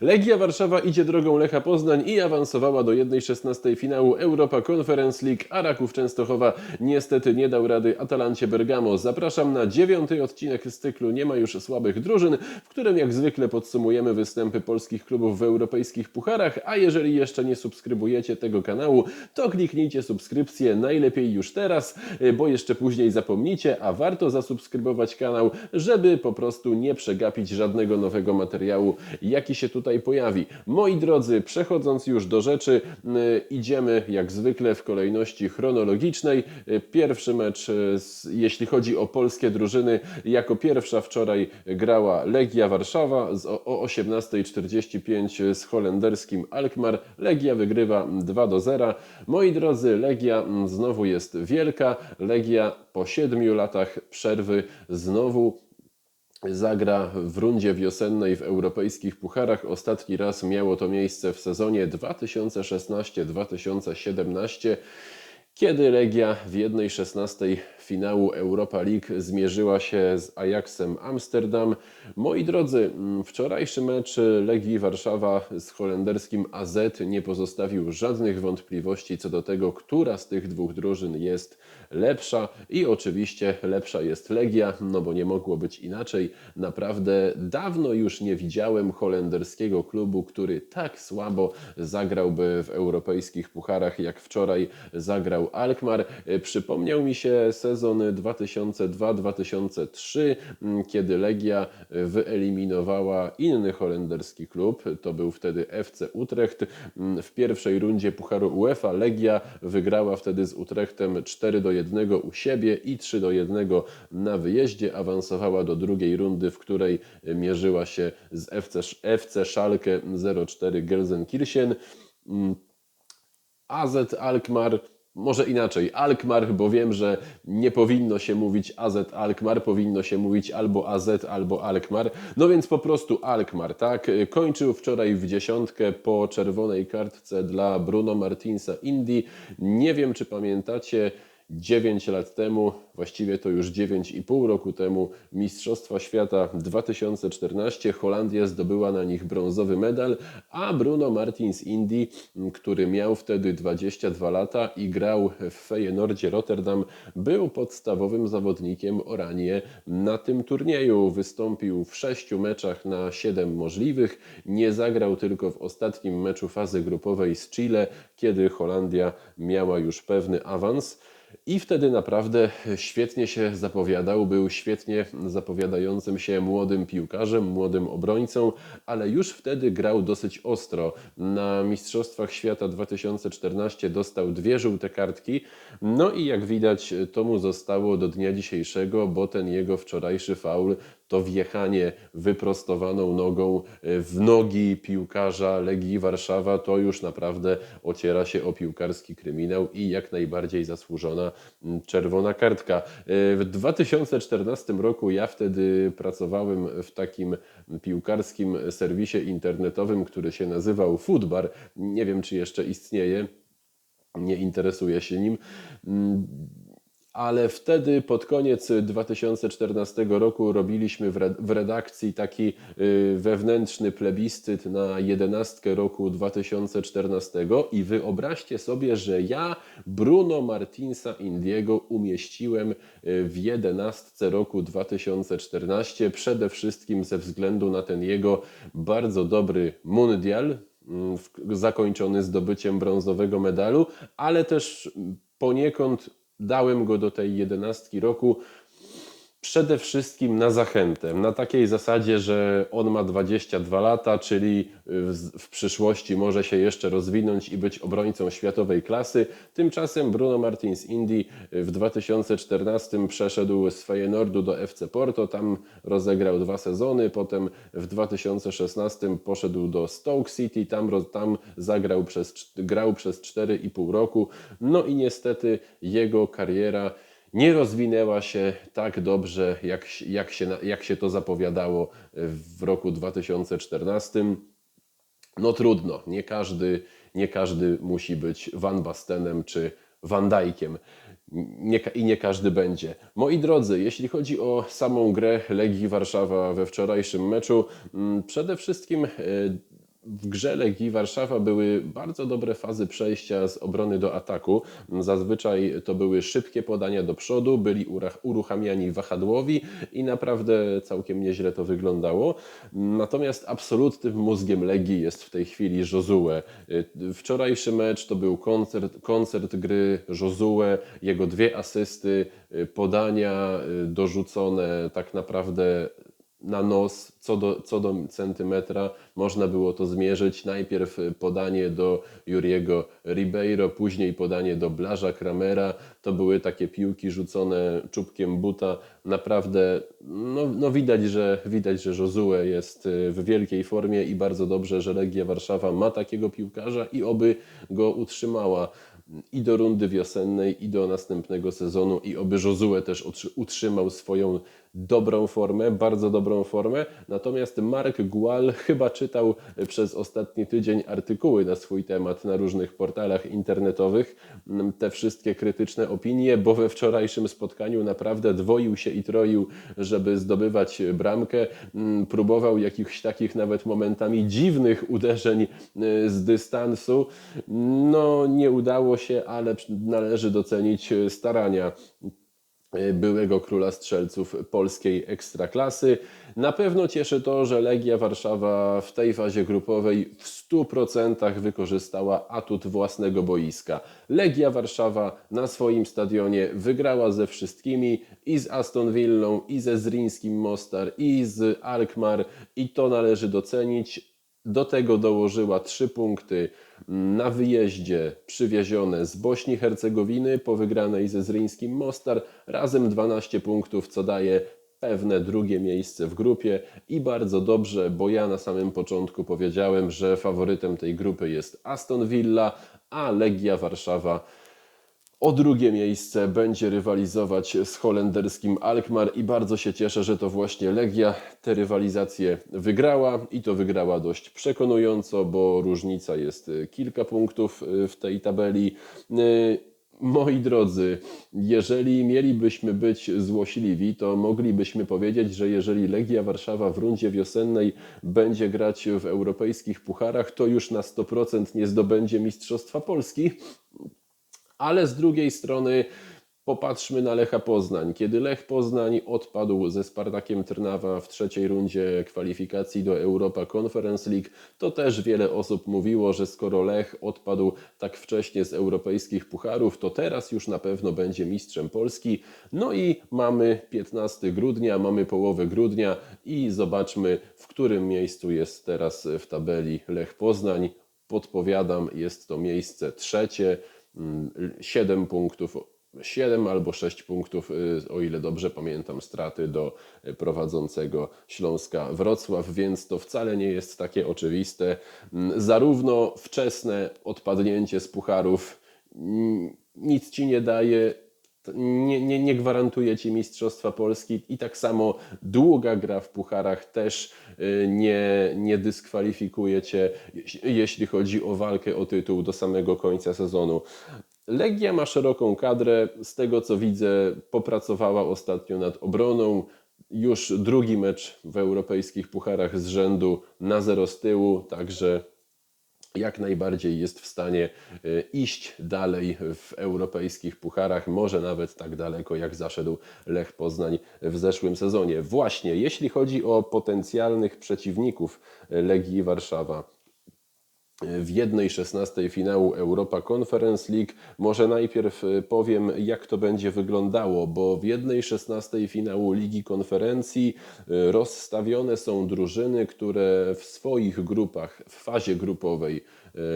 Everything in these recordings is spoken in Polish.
Legia Warszawa idzie drogą Lecha Poznań i awansowała do 1-16 finału Europa Conference League, a Raków Częstochowa niestety nie dał rady Atalancie Bergamo. Zapraszam na dziewiąty odcinek z cyklu Nie ma już słabych drużyn, w którym jak zwykle podsumujemy występy polskich klubów w europejskich pucharach, a jeżeli jeszcze nie subskrybujecie tego kanału, to kliknijcie subskrypcję najlepiej już teraz, bo jeszcze później zapomnicie, a warto zasubskrybować kanał, żeby po prostu nie przegapić żadnego nowego materiału, jaki się tutaj pojawi. Moi drodzy, przechodząc już do rzeczy, y, idziemy jak zwykle w kolejności chronologicznej. Y, Pierwszy mecz, y, jeśli chodzi o polskie drużyny, jako pierwsza wczoraj grała Legia Warszawa o o 18.45 z holenderskim Alkmaar. Legia wygrywa 2 do 0. Moi drodzy, Legia mm, znowu jest wielka. Legia po 7 latach przerwy znowu zagra w rundzie wiosennej w europejskich pucharach. Ostatni raz miało to miejsce w sezonie 2016-2017, kiedy Legia w 1-16 finału Europa League zmierzyła się z Ajaxem Amsterdam. Moi drodzy, mm, wczorajszy mecz Legii Warszawa z holenderskim AZ nie pozostawił żadnych wątpliwości co do tego, która z tych dwóch drużyn jest lepsza i oczywiście lepsza jest Legia, no bo nie mogło być inaczej. Naprawdę dawno już nie widziałem holenderskiego klubu, który tak słabo zagrałby w europejskich pucharach, jak wczoraj zagrał Alkmaar. Przypomniał mi się sezon 2002-2003, m, kiedy Legia wyeliminowała inny holenderski klub. To był wtedy FC Utrecht. W pierwszej rundzie Pucharu UEFA Legia wygrała wtedy z Utrechtem 4 do 1 u siebie i 3 do 1 na wyjeździe. Awansowała do drugiej rundy, w której mierzyła się z FC, FC Schalke 04 Gelsenkirchen. Mm, AZ Alkmaar, może inaczej, Alkmaar, bo wiem, że nie powinno się mówić AZ Alkmaar, powinno się mówić albo AZ, albo Alkmaar. No więc po prostu Alkmaar, tak? Kończył wczoraj w dziesiątkę po czerwonej kartce dla Bruno Martinsa Indy. Nie wiem, czy pamiętacie, 9 lat temu, właściwie to już 9,5 roku temu, Mistrzostwa Świata 2014, Holandia zdobyła na nich brązowy medal, a Bruno Martins Indy, m, który miał wtedy 22 lata i grał w Feyenoordzie Rotterdam, był podstawowym zawodnikiem Oranie na tym turnieju. Wystąpił w 6 meczach na 7 możliwych, nie zagrał tylko w ostatnim meczu fazy grupowej z Chile, kiedy Holandia miała już pewny awans. I wtedy naprawdę świetnie się zapowiadał, był świetnie zapowiadającym się młodym piłkarzem, młodym obrońcą, ale już wtedy grał dosyć ostro. Na Mistrzostwach Świata 2014 dostał dwie żółte kartki, no i jak widać to mu zostało do dnia dzisiejszego, bo ten jego wczorajszy faul to wjechanie wyprostowaną nogą w nogi piłkarza Legii Warszawa to już naprawdę ociera się o piłkarski kryminał i jak najbardziej zasłużona czerwona kartka. E, W 2014 roku ja wtedy pracowałem w takim piłkarskim serwisie internetowym, który się nazywał Footbar. Nie wiem, czy jeszcze istnieje nie interesuję się nim. Ale wtedy pod koniec 2014 roku robiliśmy w re- w redakcji taki y, wewnętrzny plebiscyt na jedenastkę roku 2014 i wyobraźcie sobie, że ja Bruno Martinsa Indiego umieściłem y, w jedenastce roku 2014 przede wszystkim ze względu na ten jego bardzo dobry mundial, mm, zakończony zdobyciem brązowego medalu, ale też mm, poniekąd dałem go do tej jedenastki roku przede wszystkim na zachętę. Na takiej zasadzie, że on ma 22 lata, czyli w, przyszłości może się jeszcze rozwinąć i być obrońcą światowej klasy. Tymczasem Bruno Martins Indy w 2014 przeszedł z Feyenoordu do FC Porto, tam rozegrał dwa sezony, potem w 2016 poszedł do Stoke City, tam, tam zagrał przez, grał przez 4,5 roku. No i niestety jego kariera nie rozwinęła się tak dobrze, jak, jak, się, jak się to zapowiadało w roku 2014. No trudno, nie każdy, nie każdy musi być Van Bastenem czy Van Dijkiem. Nie, I nie każdy będzie. Moi drodzy, jeśli chodzi o samą grę Legii Warszawa we wczorajszym meczu, mm, przede wszystkim e, w grze Legii Warszawa były bardzo dobre fazy przejścia z obrony do ataku. Zazwyczaj to były szybkie podania do przodu, byli uruchamiani wahadłowi i naprawdę całkiem nieźle to wyglądało. Natomiast absolutnym mózgiem Legii jest w tej chwili Josue. Wczorajszy mecz to był koncert, koncert gry Josue, jego dwie asysty, podania y, dorzucone tak naprawdę na nos, co do, co do centymetra, można było to zmierzyć. Najpierw y, podanie do Juriego Ribeiro, później podanie do Blaża Kramera. To były takie piłki rzucone czubkiem buta. Naprawdę, no, no widać, że, widać, że Josue jest y, w wielkiej formie i bardzo dobrze, że Legia Warszawa ma takiego piłkarza i oby go utrzymała i do rundy wiosennej, i do następnego sezonu, i oby Josue też utrzy- utrzymał swoją dobrą formę, bardzo dobrą formę. Natomiast Mark Gual chyba czytał przez ostatni tydzień artykuły na swój temat na różnych portalach internetowych, te wszystkie krytyczne opinie, bo we wczorajszym spotkaniu naprawdę dwoił się i troił, żeby zdobywać bramkę. Mm, Próbował jakichś takich nawet momentami dziwnych uderzeń y, z dystansu. No, nie udało się, ale należy docenić starania byłego króla strzelców polskiej ekstraklasy. Na pewno cieszy to, że Legia Warszawa w tej fazie grupowej w 100% wykorzystała atut własnego boiska. Legia Warszawa na swoim stadionie wygrała ze wszystkimi i z Aston Villą, i ze Zrińskim Mostar, i z Alkmaar i to należy docenić. Do tego dołożyła trzy punkty na wyjeździe przywiezione z Bośni Hercegowiny po wygranej ze Zryńskim Mostar. Razem 12 punktów, co daje pewne drugie miejsce w grupie i bardzo dobrze, bo ja na samym początku powiedziałem, że faworytem tej grupy jest Aston Villa, a Legia Warszawa o drugie miejsce będzie rywalizować z holenderskim Alkmaar i bardzo się cieszę, że to właśnie Legia tę rywalizację wygrała i to wygrała dość przekonująco, bo różnica jest y, kilka punktów y, w tej tabeli. Y, Moi drodzy, jeżeli mielibyśmy być złośliwi, to moglibyśmy powiedzieć, że jeżeli Legia Warszawa w rundzie wiosennej będzie grać w europejskich pucharach, to już na 100% nie zdobędzie Mistrzostwa Polski. Ale z drugiej strony popatrzmy na Lecha Poznań. Kiedy Lech Poznań odpadł ze Spartakiem Trnawa w trzeciej rundzie kwalifikacji do Europa Conference League, to też wiele osób mówiło, że skoro Lech odpadł tak wcześnie z europejskich pucharów, to teraz już na pewno będzie mistrzem Polski. No i mamy 15 grudnia, mamy połowę grudnia i zobaczmy, w którym miejscu jest teraz w tabeli Lech Poznań. Podpowiadam, jest to miejsce trzecie. 7 punktów, 7 albo 6 punktów, y, o ile dobrze pamiętam, straty do prowadzącego Śląska Wrocław, więc to wcale nie jest takie oczywiste. Mm, Zarówno wczesne odpadnięcie z pucharów mm, nic ci nie daje, nie, nie, nie gwarantuje Ci Mistrzostwa Polski i tak samo długa gra w pucharach też y, nie, nie dyskwalifikuje Cię, jeśli- jeśli chodzi o walkę o tytuł do samego końca sezonu. Legia ma szeroką kadrę, z tego co widzę, popracowała ostatnio nad obroną. Już drugi mecz w europejskich pucharach z rzędu na zero z tyłu, także jak najbardziej jest w stanie e, iść dalej w europejskich pucharach, może nawet tak daleko jak zaszedł Lech Poznań w zeszłym sezonie. Właśnie, jeśli chodzi o potencjalnych przeciwników e, Legii Warszawa, w jednej 16 finału Europa Conference League. Może najpierw y, powiem, jak to będzie wyglądało, bo w jednej 16 finału Ligi Konferencji y, rozstawione są drużyny, które w swoich grupach, w fazie grupowej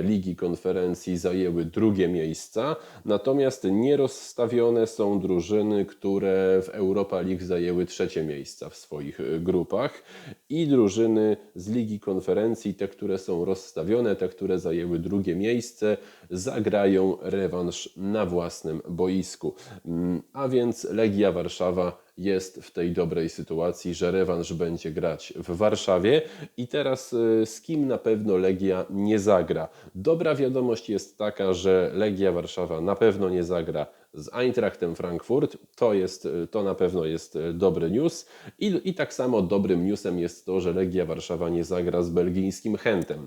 Ligi Konferencji zajęły drugie miejsca, natomiast nierozstawione są drużyny, które w Europa League zajęły trzecie miejsca w swoich y, grupach i drużyny z Ligi Konferencji, te, które są rozstawione, te, które zajęły drugie miejsce, zagrają rewanż na własnym boisku. Mm, A więc Legia Warszawa jest w tej dobrej sytuacji, że rewanż będzie grać w Warszawie. I teraz y, z kim na pewno Legia nie zagra? Dobra wiadomość jest taka, że Legia Warszawa na pewno nie zagra z Eintrachtem Frankfurt. To, jest, to na pewno jest dobry news. I, I tak samo dobrym newsem jest to, że Legia Warszawa nie zagra z belgijskim Hentem.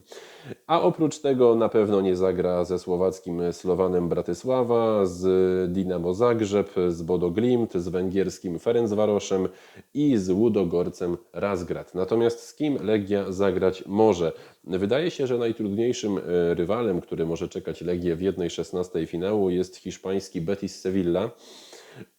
A oprócz tego na pewno nie zagra ze słowackim Slowanem Bratysława, z Dinamo Zagrzeb, z Bodo Glimt, z węgierskim Ferencvaroszem i z Łudogorcem Razgrad. Natomiast z kim Legia zagrać może? Wydaje się, że najtrudniejszym e, rywalem, który może czekać Legię w 1-16 finału jest hiszpański Betis Sevilla.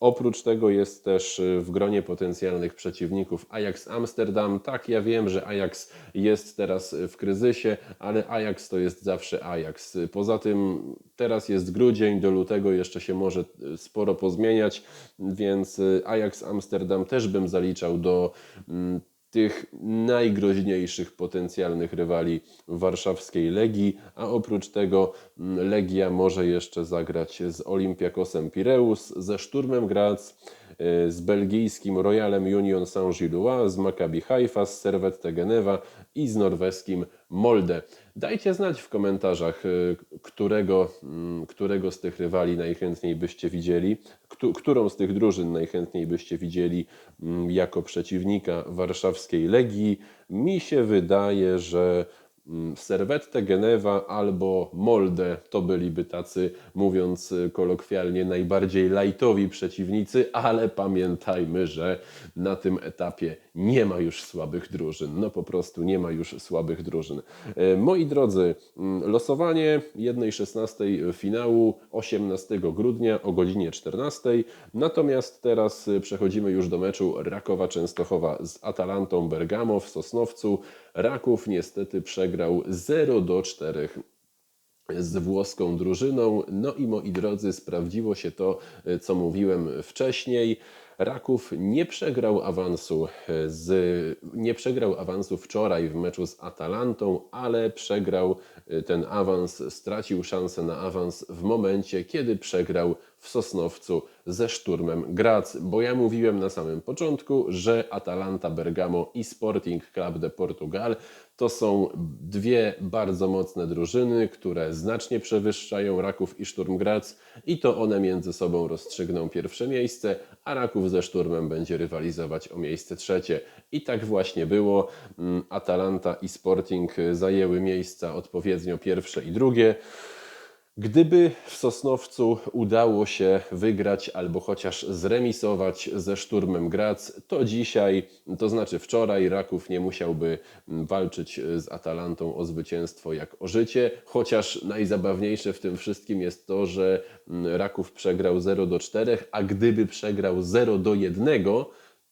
Oprócz tego jest też y, w gronie potencjalnych przeciwników Ajax Amsterdam. Tak, ja wiem, że Ajax jest teraz w kryzysie, ale Ajax to jest zawsze Ajax. Poza tym teraz jest grudzień, do lutego jeszcze się może sporo pozmieniać, więc Ajax Amsterdam też bym zaliczał do mm, tych najgroźniejszych potencjalnych rywali warszawskiej Legii, a oprócz tego mm, Legia może jeszcze zagrać z Olympiakosem Pireus, ze Szturmem Graz, y, z belgijskim Royalem Union Saint-Gilloise, z Maccabi Haifa, z Servette Geneva i z norweskim Molde. Dajcie znać w komentarzach, y, którego, mm, którego z tych rywali najchętniej byście widzieli, którą z tych drużyn najchętniej byście widzieli mm, jako przeciwnika warszawskiej Legii. Mi się wydaje, że Mm, Serwette Genewa albo Molde to byliby tacy, mówiąc y, kolokwialnie, najbardziej lajtowi przeciwnicy, ale pamiętajmy, że na tym etapie nie ma już słabych drużyn. No po prostu nie ma już słabych drużyn. E, moi drodzy, mm, losowanie 1-16 finału 18 grudnia o godzinie 14. Natomiast teraz y, przechodzimy już do meczu Rakowa Częstochowa z Atalantą Bergamo w Sosnowcu. Raków niestety przegrał 0 do 4 z włoską drużyną. No i moi drodzy, sprawdziło się to, co mówiłem wcześniej. Raków nie przegrał awansu z, nie przegrał awansu wczoraj w meczu z Atalantą, ale przegrał ten awans, stracił szansę na awans w momencie, kiedy przegrał w Sosnowcu ze Szturmem Graz, bo ja mówiłem na samym początku, że Atalanta Bergamo i Sporting Club de Portugal to są dwie bardzo mocne drużyny, które znacznie przewyższają Raków i Szturm Graz i to one między sobą rozstrzygną pierwsze miejsce, a Raków ze Szturmem będzie rywalizować o miejsce trzecie. I tak właśnie było. Mm, Atalanta i Sporting zajęły miejsca odpowiednio pierwsze i drugie. Gdyby w Sosnowcu udało się wygrać albo chociaż zremisować ze Szturmem Graz, to dzisiaj, to znaczy wczoraj, Raków nie musiałby walczyć z Atalantą o zwycięstwo jak o życie, chociaż najzabawniejsze w tym wszystkim jest to, że Raków przegrał 0 do 4, a gdyby przegrał 0 do 1,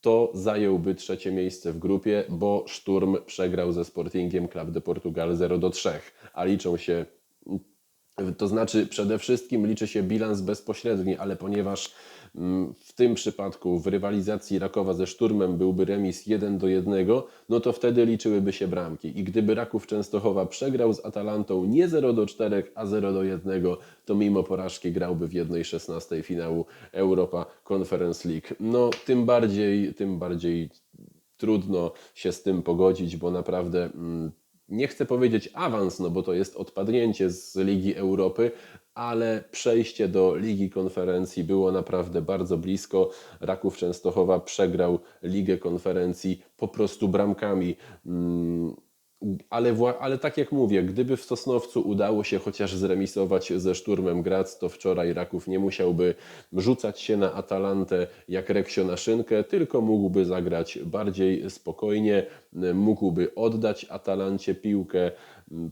to zająłby trzecie miejsce w grupie, bo Szturm przegrał ze Sportingiem Club de Portugal 0 do 3, a liczą się to znaczy, przede wszystkim liczy się bilans bezpośredni, ale ponieważ mm, w tym przypadku w rywalizacji Rakowa ze Szturmem byłby remis 1 do 1, no to wtedy liczyłyby się bramki. I gdyby Raków Częstochowa przegrał z Atalantą nie 0 do 4, a 0 do 1, to mimo porażki grałby w 1-16 finału Europa Conference League. No tym bardziej, tym bardziej trudno się z tym pogodzić, bo naprawdę. Mm, nie chcę powiedzieć awans, no bo to jest odpadnięcie z Ligi Europy, ale przejście do Ligi Konferencji było naprawdę bardzo blisko. Raków Częstochowa przegrał Ligę Konferencji po prostu bramkami. Mm, ale, ale tak jak mówię, gdyby w Sosnowcu udało się chociaż zremisować ze Szturmem Graz, to wczoraj Raków nie musiałby rzucać się na Atalantę jak Reksio na szynkę, tylko mógłby zagrać bardziej spokojnie, mógłby oddać Atalancie piłkę,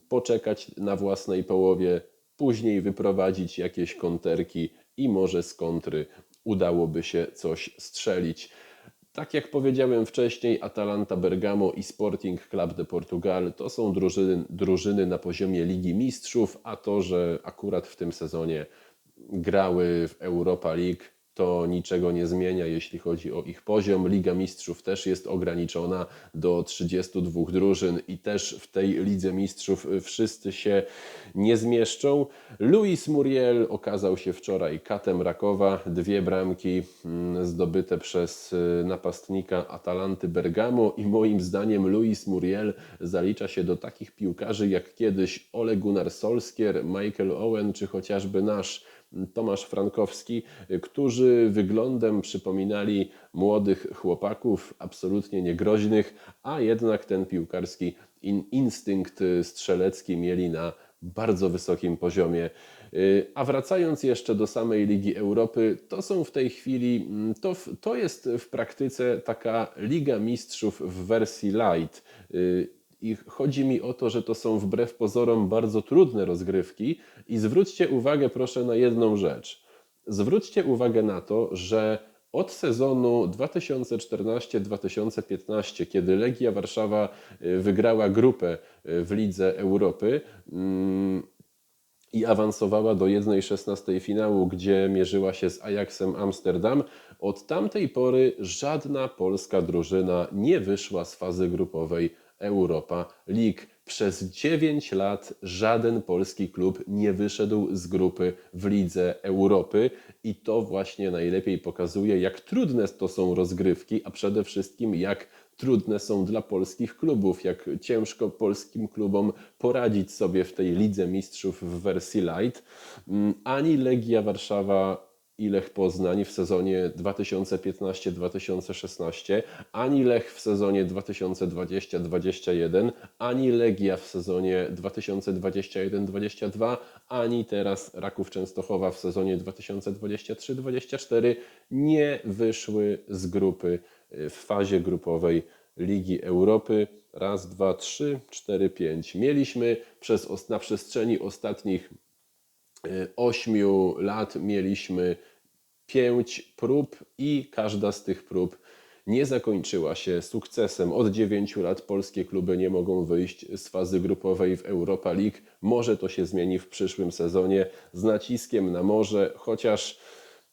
poczekać na własnej połowie, później wyprowadzić jakieś konterki i może z kontry udałoby się coś strzelić. Tak jak powiedziałem wcześniej, Atalanta Bergamo i Sporting Club de Portugal to są drużyny, drużyny na poziomie Ligi Mistrzów, a to, że akurat w tym sezonie grały w Europa League, to niczego nie zmienia, jeśli chodzi o ich poziom. Liga Mistrzów też jest ograniczona do 32 drużyn i też w tej Lidze Mistrzów wszyscy się nie zmieszczą. Luis Muriel okazał się wczoraj katem Rakowa. Dwie bramki mm, zdobyte przez y, napastnika Atalanty Bergamo i moim zdaniem Luis Muriel zalicza się do takich piłkarzy jak kiedyś Ole Gunnar Solskier, Michael Owen czy chociażby nasz Tomasz Frankowski, y, którzy wyglądem przypominali młodych chłopaków, absolutnie niegroźnych, a jednak ten piłkarski in, instynkt y, strzelecki mieli na bardzo wysokim poziomie. Y, A wracając jeszcze do samej Ligi Europy, to są w tej chwili, mm, to, to jest w praktyce taka Liga Mistrzów w wersji light. I chodzi mi o to, że to są wbrew pozorom bardzo trudne rozgrywki. I zwróćcie uwagę proszę na jedną rzecz. Zwróćcie uwagę na to, że od sezonu 2014-2015, kiedy Legia Warszawa y, wygrała grupę y, w Lidze Europy, mm, i awansowała do 1-16 finału, gdzie mierzyła się z Ajaxem Amsterdam. Od tamtej pory żadna polska drużyna nie wyszła z fazy grupowej Europa League. Przez 9 lat żaden polski klub nie wyszedł z grupy w Lidze Europy i to właśnie najlepiej pokazuje, jak trudne to są rozgrywki, a przede wszystkim jak trudne są dla polskich klubów, jak ciężko polskim klubom poradzić sobie w tej Lidze Mistrzów w wersji light. Mm, Ani Legia Warszawa i Lech Poznań w sezonie 2015-2016, ani Lech w sezonie 2020-2021, ani Legia w sezonie 2021-2022, ani teraz Raków Częstochowa w sezonie 2023-2024 nie wyszły z grupy y, w fazie grupowej Ligi Europy. Raz, dwa, trzy, cztery, pięć. Mieliśmy przez, na przestrzeni ostatnich ośmiu lat mieliśmy pięć prób i każda z tych prób nie zakończyła się sukcesem. Od dziewięciu lat polskie kluby nie mogą wyjść z fazy grupowej w Europa League. Może to się zmieni w przyszłym sezonie z naciskiem na może, chociaż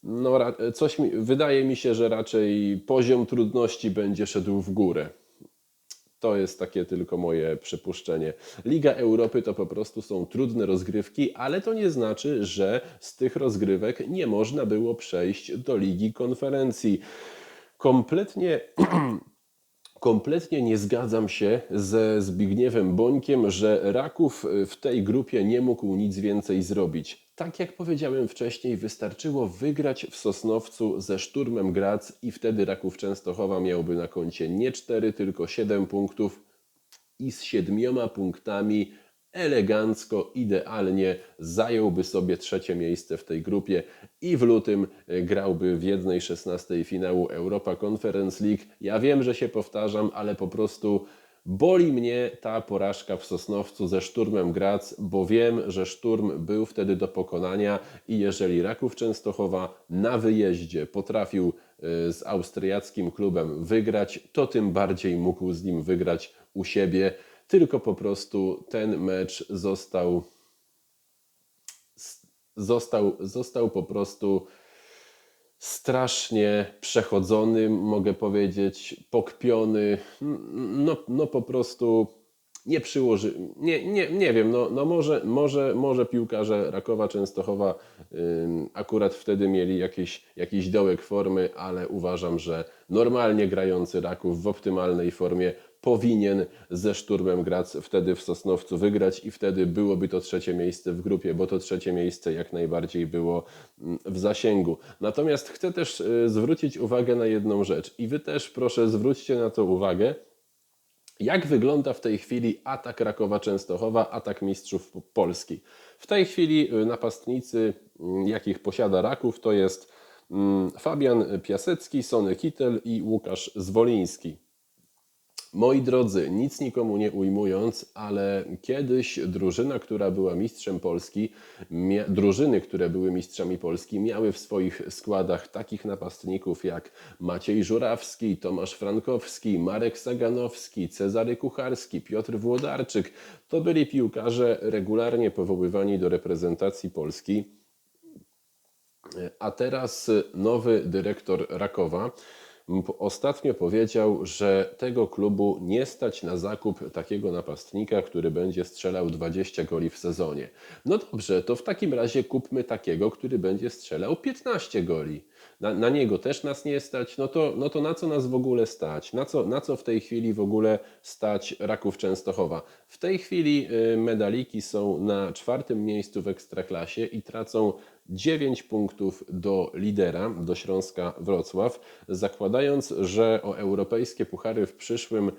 no, coś mi, wydaje mi się, że raczej poziom trudności będzie szedł w górę. To jest takie tylko moje przypuszczenie. Liga Europy to po prostu są trudne rozgrywki, ale to nie znaczy, że z tych rozgrywek nie można było przejść do Ligi Konferencji. Kompletnie Kompletnie nie zgadzam się ze Zbigniewem Bońkiem, że Raków w tej grupie nie mógł nic więcej zrobić. Tak jak powiedziałem wcześniej, wystarczyło wygrać w Sosnowcu ze Szturmem Graz i wtedy Raków Częstochowa miałby na koncie nie 4, tylko 7 punktów i z siedmioma punktami elegancko, idealnie zająłby sobie trzecie miejsce w tej grupie i w lutym e, grałby w jednej 16 finału Europa Conference League. Ja wiem, że się powtarzam, ale po prostu boli mnie ta porażka w Sosnowcu ze Szturmem Graz, bo wiem, że Szturm był wtedy do pokonania i jeżeli Raków Częstochowa na wyjeździe potrafił e, z austriackim klubem wygrać, to tym bardziej mógł z nim wygrać u siebie. Tylko po prostu ten mecz został został, został po prostu strasznie przechodzony, mogę powiedzieć, pokpiony. No, no po prostu nie przyłoży. Nie, nie, nie wiem, no, no może, może, może piłkarze Rakowa Częstochowa akurat wtedy mieli jakiś, jakiś dołek formy, ale uważam, że normalnie grający Raków w optymalnej formie powinien ze Szturmem Graz wtedy w Sosnowcu wygrać i wtedy byłoby to trzecie miejsce w grupie, bo to trzecie miejsce jak najbardziej było mm, w zasięgu. Natomiast chcę też y, zwrócić uwagę na jedną rzecz i Wy też proszę zwróćcie na to uwagę. Jak wygląda w tej chwili atak Rakowa Częstochowa, atak mistrzów Polski? W tej chwili y, napastnicy, mm, jakich posiada Raków, to jest mm, Fabian Piasecki, Sony Kittel i Łukasz Zwoliński. Moi drodzy, nic nikomu nie ujmując, ale kiedyś drużyna, która była mistrzem Polski, drużyny, które były mistrzami Polski, miały w swoich składach takich napastników jak Maciej Żurawski, Tomasz Frankowski, Marek Saganowski, Cezary Kucharski, Piotr Włodarczyk. To byli piłkarze regularnie powoływani do reprezentacji Polski. A teraz nowy dyrektor Rakowa ostatnio powiedział, że tego klubu nie stać na zakup takiego napastnika, który będzie strzelał 20 goli w sezonie. No dobrze, to w takim razie kupmy takiego, który będzie strzelał 15 goli. Na, na niego też nas nie stać, no to, no to na co nas w ogóle stać? Na co, na co w tej chwili w ogóle stać Raków Częstochowa? W tej chwili y, medaliki są na czwartym miejscu w Ekstraklasie i tracą 9 punktów do lidera, do Śląska Wrocław, zakładając, że o europejskie puchary w przyszłym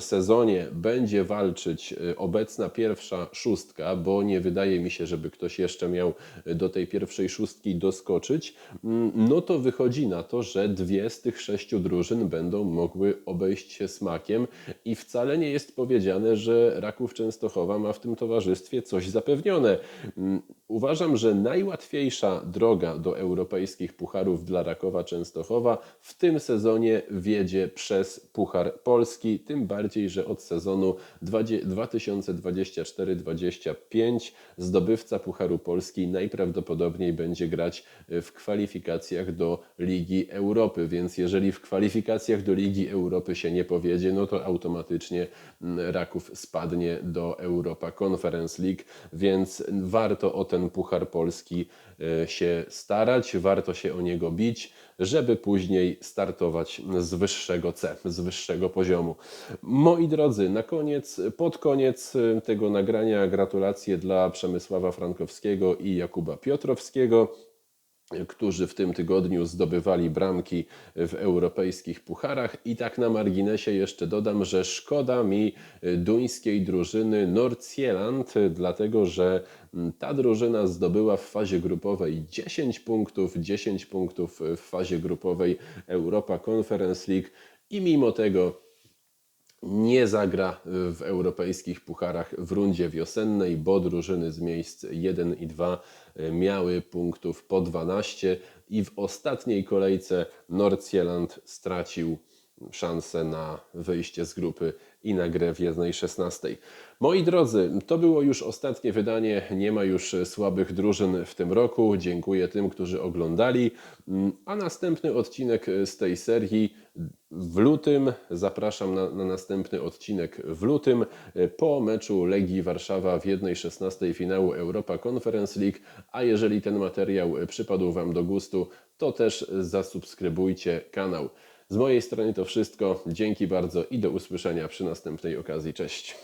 sezonie będzie walczyć y, obecna pierwsza szóstka, bo nie wydaje mi się, żeby ktoś jeszcze miał do tej pierwszej szóstki doskoczyć, mm, no to wychodzi na to, że dwie z tych sześciu drużyn będą mogły obejść się smakiem i wcale nie jest powiedziane, że Raków Częstochowa ma w tym towarzystwie coś zapewnione. Mm, Uważam, że najłatwiejsza droga do europejskich pucharów dla Rakowa Częstochowa w tym sezonie wiedzie przez Puchar Polski, tym bardziej, że od sezonu 2024-25 zdobywca Pucharu Polski najprawdopodobniej będzie grać w kwalifikacjach do Ligi Europy, więc jeżeli w kwalifikacjach do Ligi Europy się nie powiedzie, no to automatycznie Raków spadnie do Europa Conference League, więc warto o ten Puchar Polski e, się starać, warto się o niego bić, żeby później startować z wyższego C, z wyższego poziomu. Moi drodzy, na koniec, pod koniec e, tego nagrania gratulacje dla Przemysława Frankowskiego i Jakuba Piotrowskiego którzy w tym tygodniu zdobywali bramki w europejskich pucharach. I tak na marginesie jeszcze dodam, że szkoda mi duńskiej drużyny Nordsjælland, dlatego że ta drużyna zdobyła w fazie grupowej 10 punktów, 10 punktów w fazie grupowej Europa Conference League i mimo tego nie zagra w europejskich pucharach w rundzie wiosennej, bo drużyny z miejsc 1 i 2 miały punktów po 12 i w ostatniej kolejce Nordsjælland stracił szansę na wyjście z grupy i na grę w jednej 16. Moi drodzy, to było już ostatnie wydanie. Nie ma już słabych drużyn w tym roku. Dziękuję tym, którzy oglądali. A następny odcinek z tej serii w lutym. Zapraszam na, na następny odcinek w lutym po meczu Legii Warszawa w jednej 16 finału Europa Conference League. A jeżeli ten materiał przypadł Wam do gustu, to też zasubskrybujcie kanał. Z mojej strony to wszystko. Dzięki bardzo i do usłyszenia przy następnej okazji. Cześć.